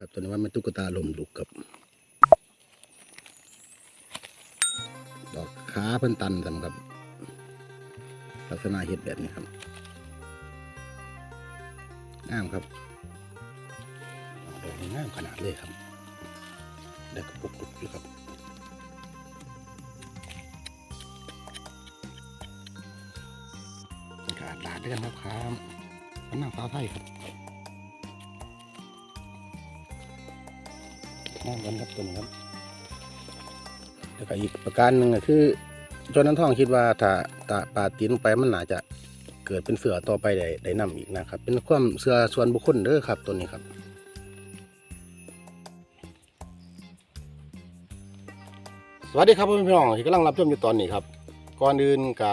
ครับตัวนี้ว่ามันตุ๊กตาลมลุกกับ ดอกขาเพิ่นตันสำกับ ลักษณะเห็ดแบบนี้ครับงามครับดอกนี้งามขนาดเลยครับได้กระปุกลุกอยู่ครับกาศหลาดด้วยกันครับครับนนั่งฟ้าไทยครับ มองกันครับตัวนี้ครับแล้วก็อีกประการหนึ่งก็คือจนนั้นท่องคิดว่าถ้าตาปลาตีนลงไปมันน่าจะเกิดเป็นเสือต่อไปได้ได้นำอีกนะครับ เป็นความเสือส่วนบุคคลเด้อครับตัวนี้ครับสวัสดีครับพี่น้องที่กำลังรับชมอยู่ตอนนี้ครับก่อนอื่นก็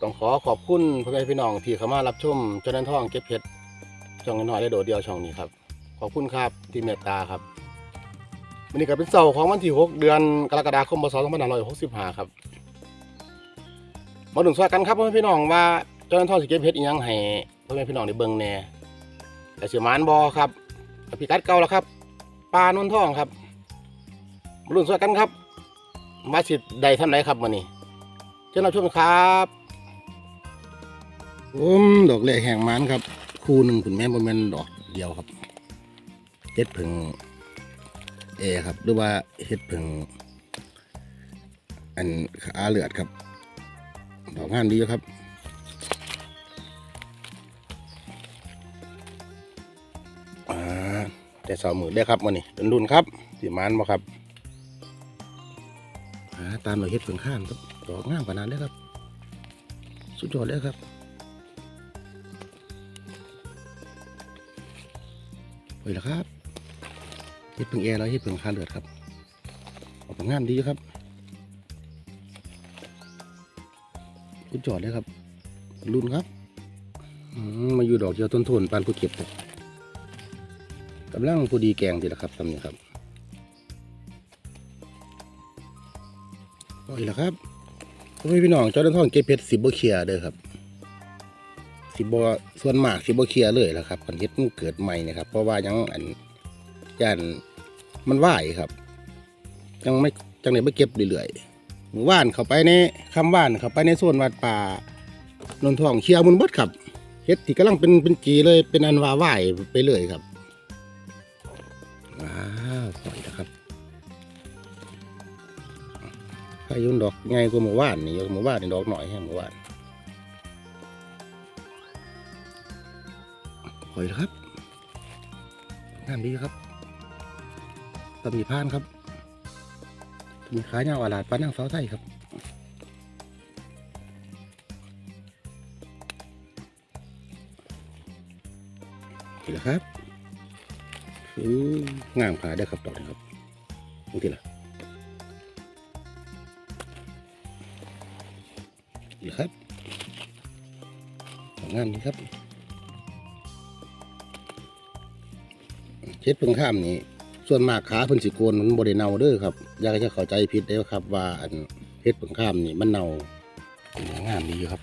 ต้องขอขอบคุณพ่อแม่พี่น้องที่เข้ามารับชมจานั้นท่องเก็บเพชรช่องน้อยได้โดดเดียวช่องนี้ครับขอบคุณครับที่เมตตาครับ วันนี้ก็เป็นเสาร์ของวันที่ 6 เดือนกรกฎาคมพศ2565 ครับ มาดูสวัสกันครับพ่อแม่พี่น้องว่าเจ้าหน้าที่สิเก็บเพชรอีหยังให้พ่อแม่พี่น้องได้เบิ่งแน่แต่เสือมานบอครับกับพิกัดเก่าแล้วครับปลานนท่องครับ มาดูสวัสกันครับ มาสิใดท่านไหนครับวันนี้เจ้าหน้าที่ครับผมดอกเล็กแห่งมันครับ คู่หนึ่งคุณแม่บนแม่นดอกเดียวครับเจ็ดผึ่ง เอครับ หรือว่าเฮ็ดผึ่งอันขาเลือดครับดอกงานดีครับอ่าแต่สาวมือได้ครับมันนี่เป็นรุ่นครับสีมานบ่ครับอ่าตามเราเฮ็ดผึ่งข้างครับดอกงามขนาดนี้ครับ สุดยอดเลยครับไปแล้วครับ ฮ็ดผึ่งแอร์แล้วเฮ็ดผึ่งคาเลือดครับออกมางามดีครับคุณจอดเลยครับ รุ่นครับมาอยู่ดอกเดียวต้นทนปานผู้เก็บกับกำลังผู้ดีแกงดีละครับทำนี่ครับโอ้ยละครับพ่อพี่น้องเจ้าต้นทองเก็บเพชรสิบโบเคียเด้อครับ สิบโบส่วนมากสิบโบเคียเลยละครับคอนเทนต์เกิดใหม่นะครับ เพราะว่ายังอันย่าน มันว่ายครับจังไม่จังไหนไม่เก็บเรื่อยๆหมู่บ้านเข้าไปในคำว่านเข้าไปในโซนวัดป่านนทองเชียร์มุนบดครับเฮ็ดที่กำลังเป็นเป็นจีเลยเป็นอันว่าว่ายไปเลยครับว้าวสวยนะครับพายุนดอกไงกว่าหมู่บ้านนี่หมู่บ้านนี่ดอกหน่อยแค่หมู่บ้านสวยนะครับงามดีครับ ตำหนิพานครับตำหนิขายาวอาลาดปานนางเสาไทยครับนี่แหละครับอืองามขาได้ครับดอกนี้ครับนี่ทีละนี่แหละครับงามนี้ครับเช็ดเพิ่งข้ามนี่ ส่วนมากขาเพิ่นสิโกนมันบ่ได้เน่าเด้อครับอยากให้เข้าใจผิดเด้อครับ ว่าอันเฮ็ดผงข้ามนี่มันเน่าเป็นงามดีอยู่ครับ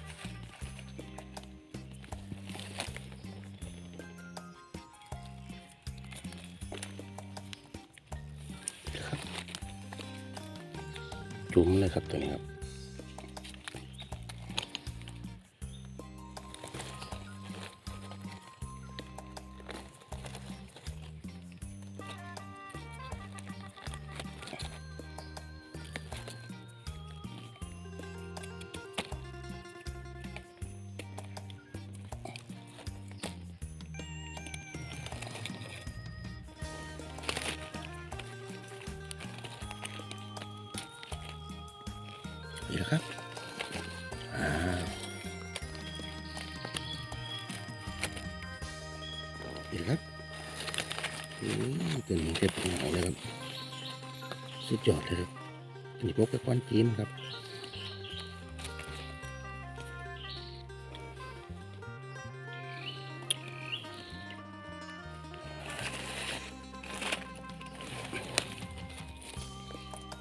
จุ้มเลยครับตัวนี้ครับ เก็บเหงาเลยครับ สุดยอดเลยครับอันนี้พวกกระก้อนจีนครับ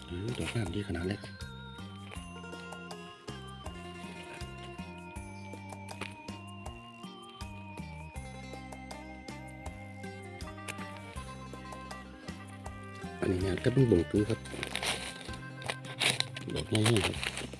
อืมดอกงามดีขนาดเล็ก อันนี้เนี่ยก็เป็นบ่งตื้อครับดอกง่ายๆครับนะครับ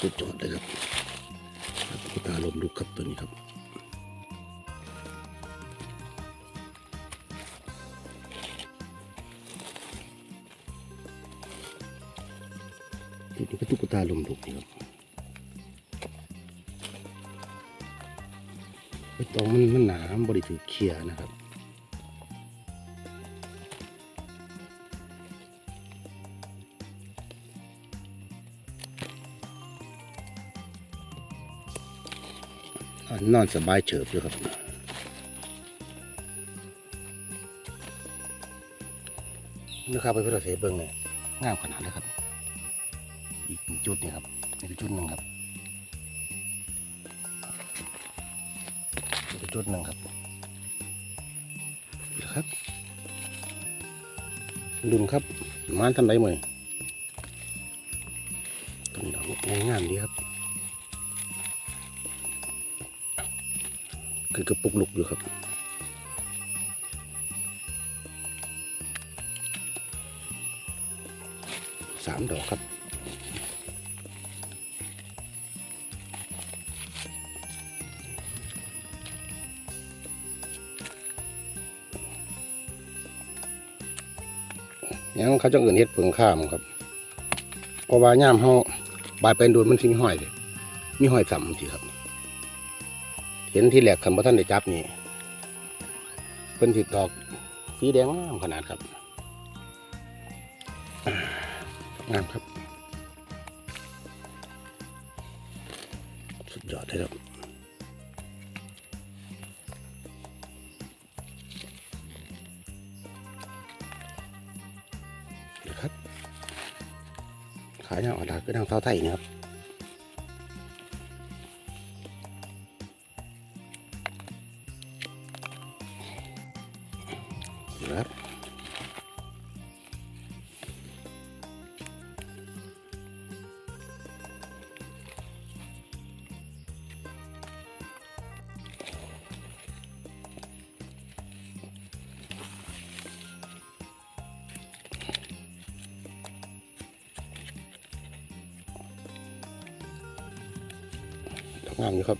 สุดยอดเลยครับตุ๊กตาลมลุกครับตัวนี้ครับตัวนี้ก็ตุ๊กตาลมลุกนี่ครับไอ้ตองมันมันหนาบริถือเคียนะครับ นอนสบายเฉิบอยู่ครับ นะครับไปเพื่อเสเบิ้งเลยงามขนาดเลยครับ อีกจุดนี่ครับนี่คือจุดหนึ่งครับนี่คือจุดหนึ่งครับนี่ครับดุนครับมานทำไรมือตรงนี้ดอกงามดีครับ คือกระปุกลุกอยู่ครับ สามดอกครับยังเขาจะเอื่นเฮ็ดเพิงข้ามครับเพราะว่าย่ามเฮาบายไปโดนมันสิมีห้อยเลยมีห้อยสัมทีครับ เห็นที่แหลกคำว่าท่านได้จับนี่เป็นสิดอกสีแดงงามขนาดครับงามครับ สุดยอดเลยครับนะครับขายอย่าออนไลน์ก็ดังเท่าไทยนะครับ งามอยู่ครับ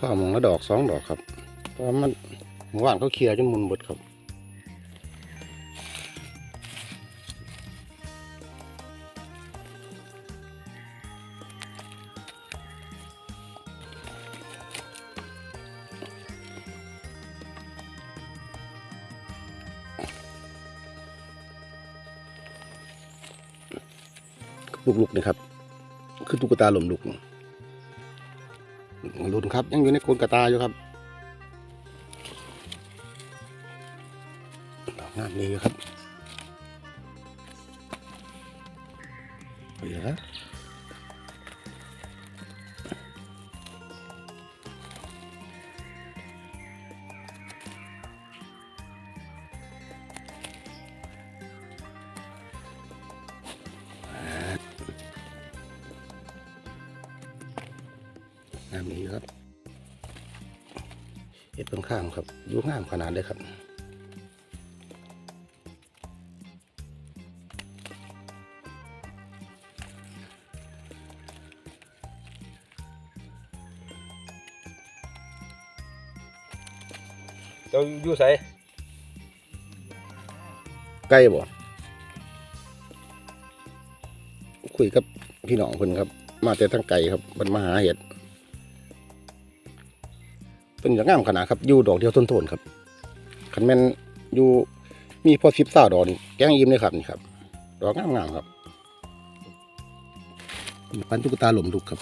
ข้าวมองละดอกสองดอกครับเพราะมันเมื่อวานเขาเคลียร์จนมุนเบิดครับ ลุกๆนะครับคือตุ๊กตาหล่มลุกหลุนครับ ยังอยู่ในโคนกระตาอยู่ครับดอกงามดีครับเหลือ ครับอยู่งามขนาดเลยครับเจ้าอยู่ไสใกล้บ่คุยกับพี่น้องคนครับ มาแต่ทางไกลครับมันมาหาเห็ด เป็นอย่างงามขนาดครับอยู่ดอกเดียวต้นๆครับขันแม่นอยู่มีพอสิบสาดอกนี่แกงยิ้มเลยครับนี่ครับ ดอกงามๆครับปันตุ๊กตาหล่มดุกครับ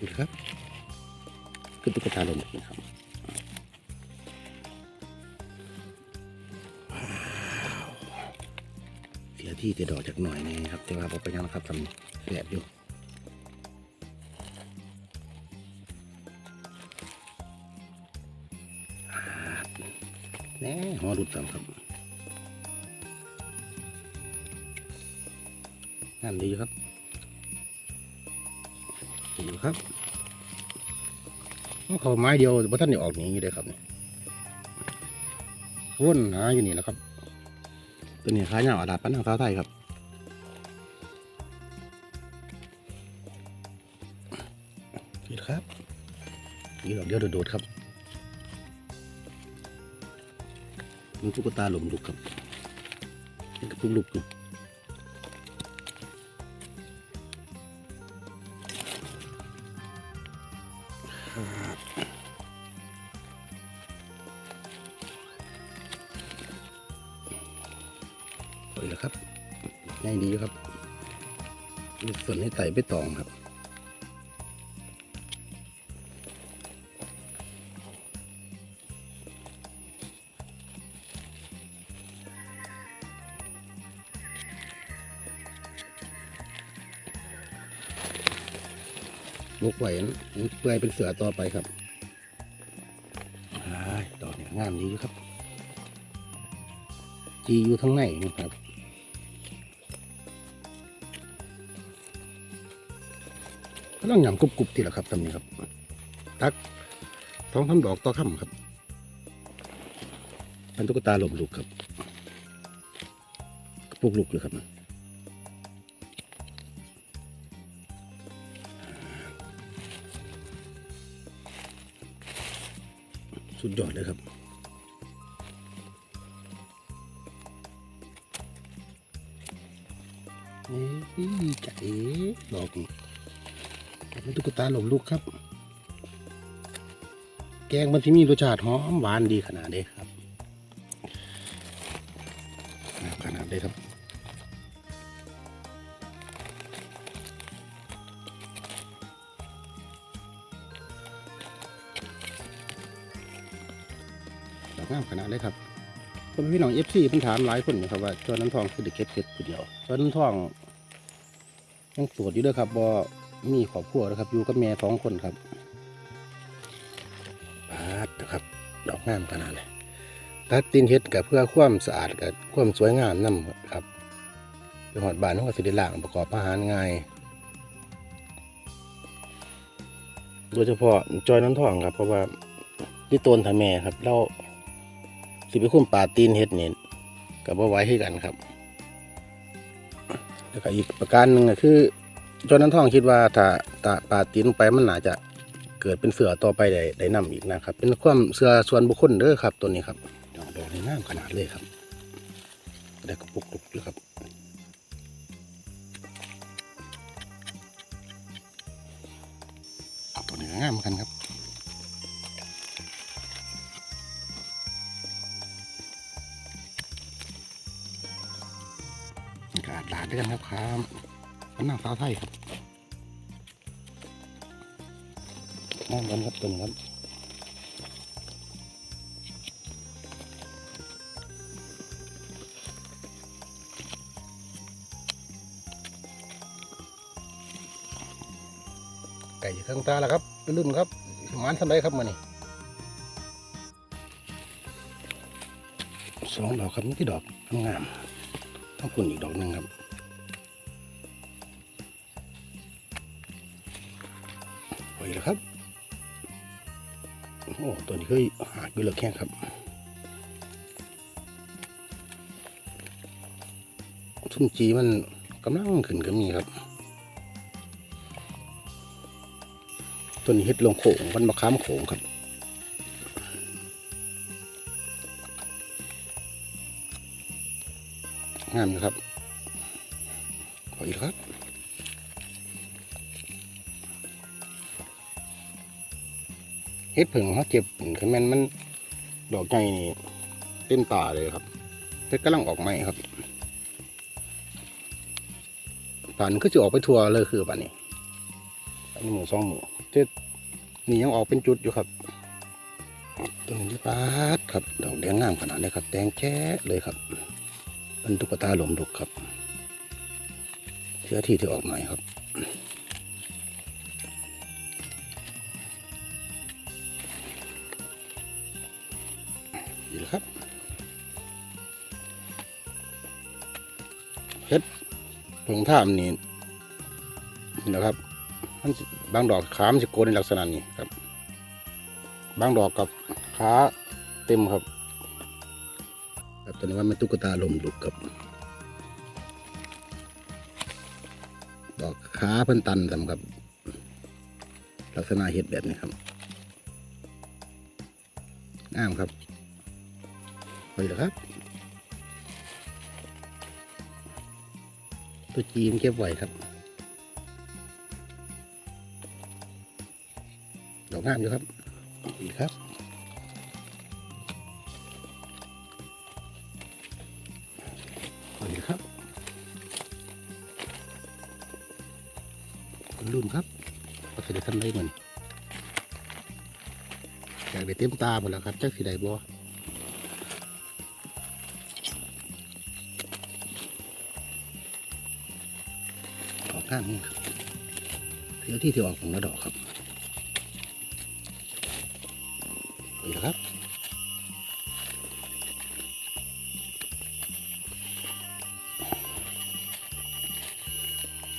ดูครับคือตุ๊กตาลมนะครับเสียที่จะดอกจากหน่อยนึงครับ แต่ว่าพอไปยังนะครับทำแสบอยู่แน่หัวรุดสามครับงานดีครับ ครับเขาไม้เดียวบ่ท่านได้ออกอย่างนี้เลยครับนี่วนหาอยู่นี่แหละครับ ตัวนี้ขายาวอาดาปันทางสาวไทยครับนี่ครับนี่ดอกเดียวโดดๆครับมันตุ๊กตาหลุมลุกครับเป็นกระปุกลุกอยู่ ให้ไต่ไปตองครับลูกไหวนะเปื่อยเป็นเสือต่อไปครับอ้ายดอเนี่ยงามดีอยู่ครับ จีอยู่ทั้งในนี่ครับ ก็ต้องยำกรุบๆทีละครับตำนี้ครับ ตักท้องทำดอกต่อค่ำครับเป็นตุ๊กตาหลมลูกครับกระปุกลูกเลยครับสุดยอดเลยครับเอ้ยใจดอกนี่ ตุ๊กตาหลมลูกครับ แกงมันที่มีรสชาติหอมหวานดีขนาดนี้ครับขนาดนี้ครับดอกงามขนาดเลยครับคนพี่น้องเอฟซีเพิ่นถามหลายคนนะครับว่าจอน้ำทองคือเด็กเก็บเพชรผู้เดียวจอน้ำทองยังโสดอยู่ด้วยครับบ่ มีครอบครัวนะครับ อยู่กับแม่สองคนครับปาดนะครับ ดอกงามขนาดเลยตัดตินเฮ็ดกับเพื่อความสะอาดกับความสวยงามนํครับไปหอดบานเขาก็สิได้ล้างประกอบอาหารง่ายโดยเฉพาะจอยน้ำทองครับเพราะว่าที่ต้นทาแม่ครับเราสิไปคุ้มป่าตีนเฮ็ดเนี่กับว่าไว้ให้กันครับ แล้วก็อีกประการหนึ่งก็คือ จนนั้นท่องคิดว่าถ้าถ้าป่าตีนลงไปมันน่าจะเกิดเป็นเสือต่อไปได้ได้นำอีกนะครับ เป็นความเสือส่วนบุคคลเด้อครับ ตัวนี้ครับดอกดอกในน้ำขนาดเลยครับได้กระปุกลุกเลยครับตัวนี้ก็งามเหมือนกันครับอากาศหลาดด้วยกันครับครับันนั่งสาวไทยครับนั่งกันครับตัวนี้ครับไก่อยู่ข้างตาแล้วครับเป็นรุ่นครับหมานทำไรครับมานี่สองดอกครับนี่ที่ดอกงามต้องคุณอีกดอกหนึ่งครับ ไปแล้วครับโอ้ตัวนี้เคยหาอยู่เหลือแค่ครับทุ่มจีมันกำลังขึ้นก็มีครับ ตัวนี้เฮ็ดลงโขงมันมาค้ามโขงครับงามอยู่ครับ เฮ็ดผึ่งเขาเจ็บคือแม่นมันดอกใหญ่นี่เต็มตาเลยครับเฮ็ดกำลังออกใหม่ครับป่านก็จะออกไปทั่วเลยคือป่านนี้อันนี้หมูสองหมูเจ็ดนี่ยังออกเป็นจุดอยู่ครับต้นนี้ปาดครับดอกแดงงามขนาดนี้ครับแดงแจ๊เลยครับเป็นตุ๊กตาหลมดุกครับเชื้อที่ที่ออกใหม่ครับ ผงท่ามนี่นี่แหละครับมันบางดอกขามนจะโกนในลักษณะนี้ครับ บางดอกกับขาเต็มครับครับตัวนี้ว่าเป็นตุ๊กตาลมลุกครับ ดอกขาเพิ่นตันสำครับ ลักษณะเห็ดแบบนี้ครับงามครับไปแล้วครับ ตัวจีนเก็บไว้ครับ ดอกงามอยู่ครับดีครับ ดีครับรุ่นครับก็จะได้ทำได้เหมือนอยากได้เต็มตาหมดแล้วครับจักสีใดบ่ ข้างนี้ครับเดี๋ยวที่ที่ออกของกระดอกครับนี่แหละครับ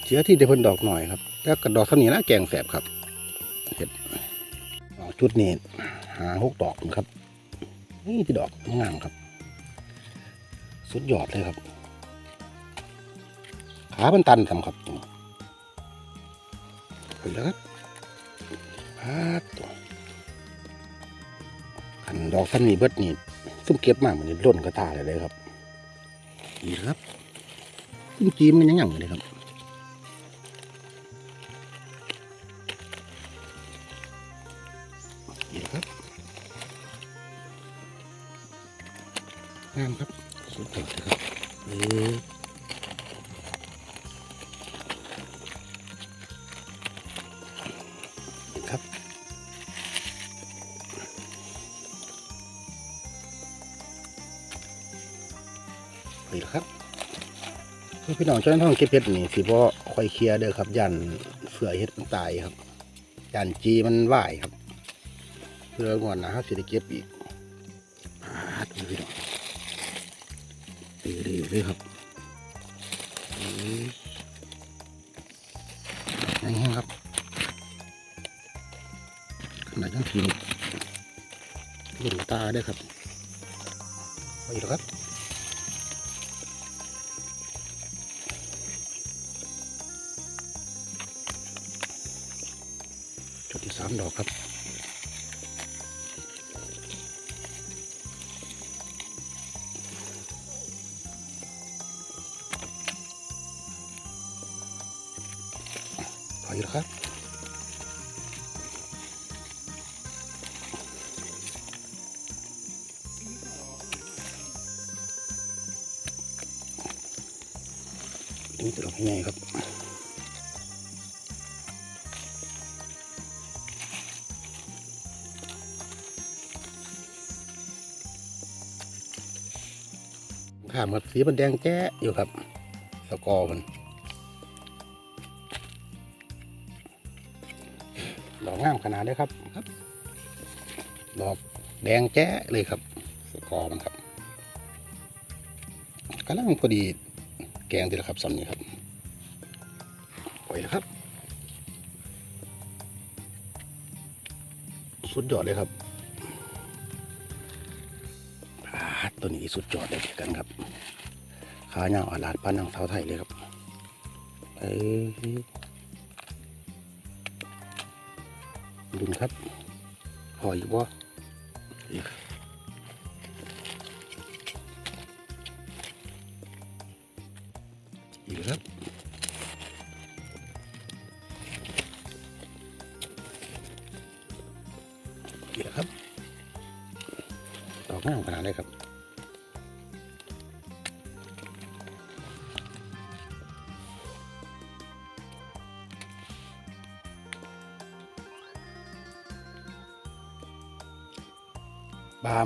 เชื้อที่ได้เพิ่นดอกหน่อยครับแล้วกระดอกเท่านี้นะแกงแสบครับเห็ดออกชุดนี้หาหกดอกนะครับ นี่ที่ดอกงามครับ สุดยอดเลยครับขามันตันสำครับ แล้วครับพาดตัวขันดอกท่านนี้เบิดนี่ซุ่มเก็บมากมันล่นกระตาเลยเลยครับนี่ครับซุ่มจีมมันยังอย่างเลยครับนี่ครับงามครับสุดยอดเลยครับเออ พี่น้องเจ้าหน้าที่เก็บเห็ดนี่สิบ่ค่อยเคลียร์เด้อครับยันเสือเห็ดมันตายครับยันจีมันว่ายครับ เพื่องอนนะครับสิได้เก็บอีกพาดูพี่น้องดีดีเลยครับนี้ครับขนาดยังทีนี่หลุนตาด้วยครับามดอกครับไปแล้วครับนี่จะดอกใหญ่ครับ ครับสีมันแดงแจ๊ะอยู่ครับสกอร์มันดอกงามขนาดเลยครับครับดอกแดงแจ๊ะเลยครับสกอร์มันครับกำลังพอดีแกงดีแล้วครับสำนี้ครับปล่อยแล้วครับ สุดยอดเลยครับ ตัวนี้สุดยอดเลยกันครับขาเงาอาลาดป้านางเท้าไทยเลยครับเอ้ยดุนครับพออยู่บ่อีกอีกครับอีกครับดอกงามขนาดเลยครับ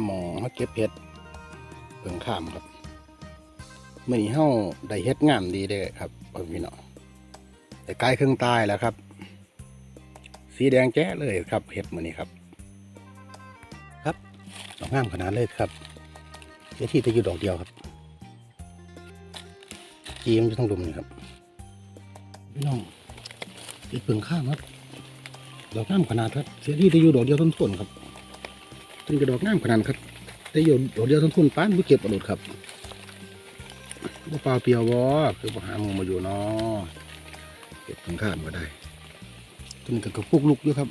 หมอมาเก็บเห็ดเพิ่งข้ามครับเมื่อนี้เฮาได้เฮ็ดงามดีเด้อครับพ่อพี่น้องแต่ใกล้ครึ่งตายแล้วครับ สีแดงแจ๊ะเลยครับเห็ดมื้อนี้ครับ ครับดอกงามขนาดเลยครับเดี๋ยวที่จะอยู่ดอกเดียวครับจีมนจะต้องดุมนี่ครับพี่น้องอีกเพิ่งข้ามครับดอกงามขนาดครับเสียที่จะอยู่ดอกเดียวต้นๆครับ ต้นกระดอกงามขนาดครับได้อยู่ดอกเดียวทั้งทุนป้านบ่เก็บประโดดครับบ่เปล่าเปียวบ่คือบ่หาหมูมาอยู่เนาะเก็บข้างข้ามก็ได้ต้นนี้ก็กระปุกลุกอยู่ครับ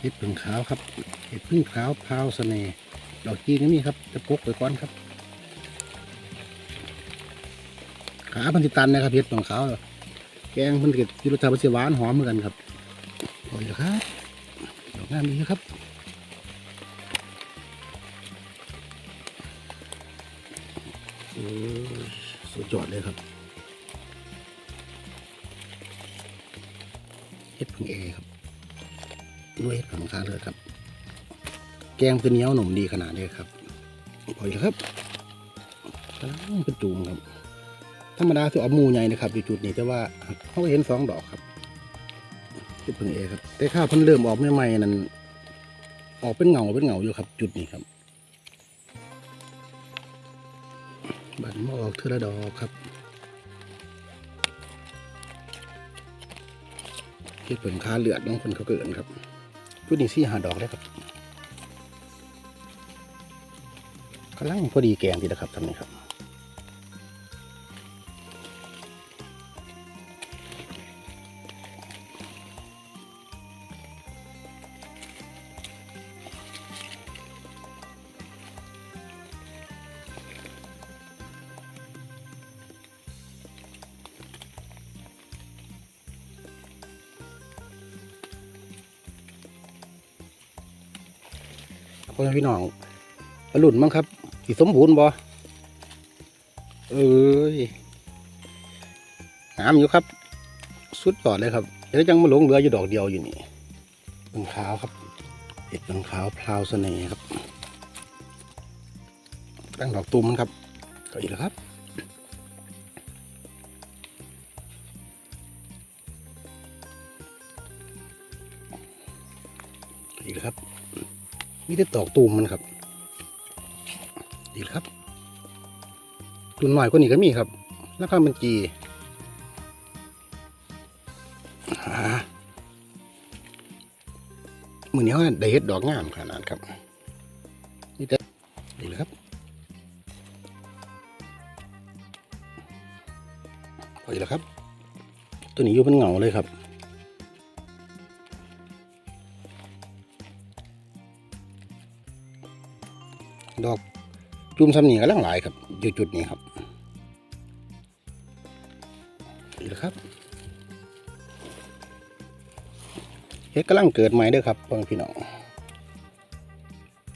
เห็ดพึ่งขาวครับเห็ดพึ่งขาวพาวเสน่ห์ดอกจีนก็มีครับ จะปกไปก่อนครับ ขาพันธิตันนะครับเห็ดพึ่งขาวแกงมันเก็บยุรชาติเสียหวานหอมเหมือนกันครับโอ้ยครับ งามดีนะครับโอ้ยสุดยอดเลยครับเห็ดผึ่งเอครับด้วยเห็ดผึ่งค้าเลยครับ แกงเป็นเหนียวหนุ่มดีขนาดนี้ครับพออีกแล้วครับกำลังเป็นจูมครับ ธรรมดาคือเอาหมูใหญ่นะครับอยู่จุดนี้แต่ว่าเขาเห็นสองดอกครับ เห็ดผึ่งเอครับ แต่ข้าวเพิ่นเริ่มออกใหม่ๆนั่นออกเป็นเงาเป็นเงาอยู่ครับ จุดนี้ครับบันมาออกเทอละดอกครับเห็ดผึ่งค้าเลือดน้องคนเขาเกินครับจุดนี้สี่หาดอกเลยครับกำลังพอดีแกงดีนะครับทำนี้ครับ พ่อพี่น้องปลาหลุนมั้งครับสีสมบูรณ์บ่เอ้ยงามอยู่ครับ สุดยอดเลยครับเดี๋ยวจังมาหลงเหลืออยู่ดอกเดียวอยู่นี่เป็นขาวครับเห็ดเป็นขาวพลาวเสน่ห์ครับตั้งดอกตูมมันครับก็อีกแล้วครับ มีแต่ตอกตูมมันครับอีครับตุนหน่อยกว่านี้ก็มีครับ ราคามันจีหมือนี้ว่าได้เห็ดดอกงามขนาดครับ นี่แต่อีกแล้วครับ พออีแล้วครับ ตัวนี้อยู่เป็นเหงาเลยครับ จุ่มซ้ำนี่กำลังหลายครับอยู่จุดนี้ครับนี่แหละครับเฮ็ดกำลังเกิดใหม่ด้อครับพ่อแม่พี่น้อง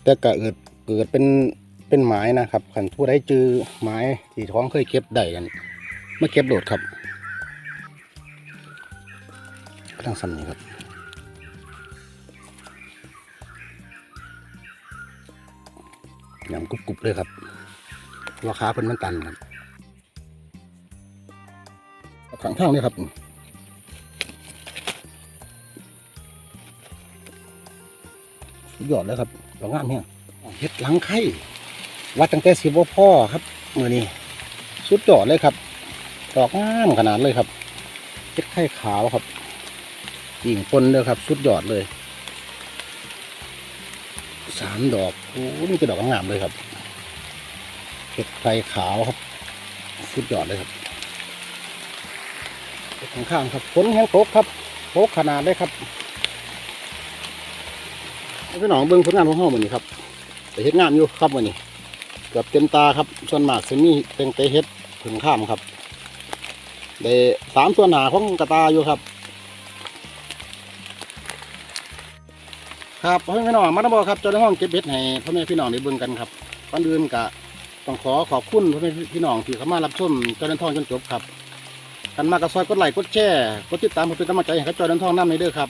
แต่ก็เกิดเกิดเป็นเป็นไม้นะครับขันผู้ใดจือไม้ที่ท้องเคยเก็บได้กันมาเก็บโดดครับกำลังซ้ำนี่ครับ ยำกรุบๆเลยครับราคาเพิ่นมันตันครับขังข้างเลยครับสุดยอดเลยครับดอกงามเนี่ยเฮ็ดหลังไข่วัดตั้งแต่สิบว่าพ่อครับมือนี้สุดยอดเลยครับ ดอกงามขนาดเลยครับเฮ็ดไข่ขาวครับยิงปนเลยครับ สุดยอดเลย สามดอกโอ้นี่จะดอกงามเลยครับเห็ดไข่ขาวครับสุดยอดเลยครับข้างข้างๆครับฝนแห้งตกครับโตกขนาดเลยครับพี่น้องเบิ้งผลงานของเฮาเหมือนนี้ครับแต่เฮ็ดงามอยู่ครับวันนี้เกือบเต็มตาครับส่วนมากจะมีเต็งเตเฮ็ดถึงข้ามครับได้สามส่วนหาของกระตาอยู่ครับ ครับพ่อแม่พี่น้องมาตบอครับเจ้าหน้าห้องเก็บเห็ดให้พ่อแม่พี่น้องได้เบิ่งกันครับก่อนอื่นกะต้องขอขอบคุณพ่อแม่พี่น้องที่เข้ามารับชมเจ้าหน้าท้องจนจบครับกันมากระซอยกดไลค์กดแชร์กดติดตามเพื่อเป็นกำลังใจให้กับเจ้าหน้าท้องน้ำในเด้อครับ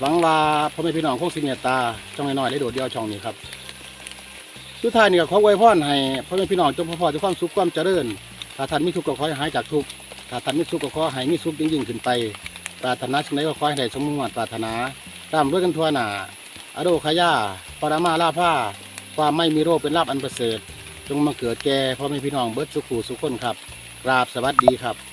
หวังว่าพ่อแม่พี่น้องคงสิเมตตาช่องน้อยๆได้โดดเดียวช่องนี้ครับสุดท้ายนี่ก็ขอไว้พรให้พ่อแม่พี่น้องจงพอพอจะความสุขความเจริญถ้าท่านมีทุกข์ก็ขอให้หายจากทุกข์ถ้าท่านมีสุขก็ขอให้มีสุขยิ่งๆขึ้นไปปรารถนาสิ่งใดก็ขอให้ได้สมมุ่งปรารถนาตามด้วยกันทั่วหน้า อโรคายาปรามาลาผ้าความไม่มีโรคเป็นลาบอันประเสริฐจงมาเกิดแก่พ่อแม่พี่น้องเบิดสุขูสุขคนครับกราบสวัสดีครับ